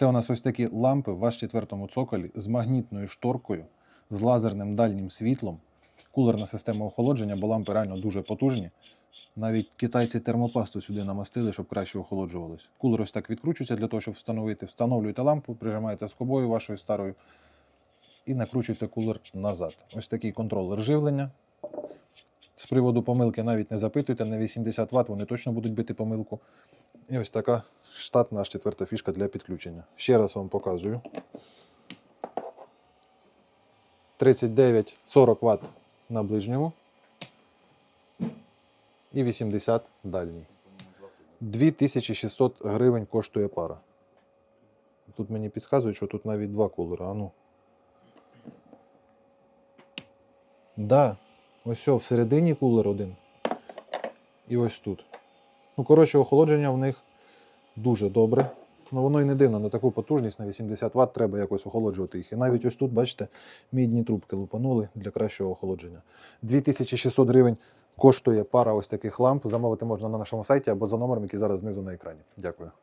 Це у нас ось такі лампи в ваш четвертому цоколі з магнітною шторкою, з лазерним дальнім світлом, кулерна система охолодження, бо лампи реально дуже потужні. Навіть китайці термопласту сюди намастили, щоб краще охолоджувалось. Кулер ось так відкручується для того, щоб встановити. Встановлюєте лампу, прижимаєте скобою вашою старою і накручуєте кулер назад. Ось такий контролер живлення. З приводу помилки навіть не запитуйте, на 80 Вт вони точно будуть бити помилку. І ось така штатна четверта фішка для підключення. Ще раз вам показую. 39-40 Вт на ближньому і 80 дальній. 2600 гривень коштує пара. Тут мені підказують, що тут навіть два кулера. А ну. Да, ось о, всередині кулер один. І ось тут. Ну, коротше, охолодження в них дуже добре. Ну, воно і не дивно, на таку потужність на 80 Вт треба якось охолоджувати їх. І навіть ось тут, бачите, мідні трубки лупанули для кращого охолодження. 2600 гривень коштує пара ось таких ламп. Замовити можна на нашому сайті або за номером, який зараз знизу на екрані. Дякую.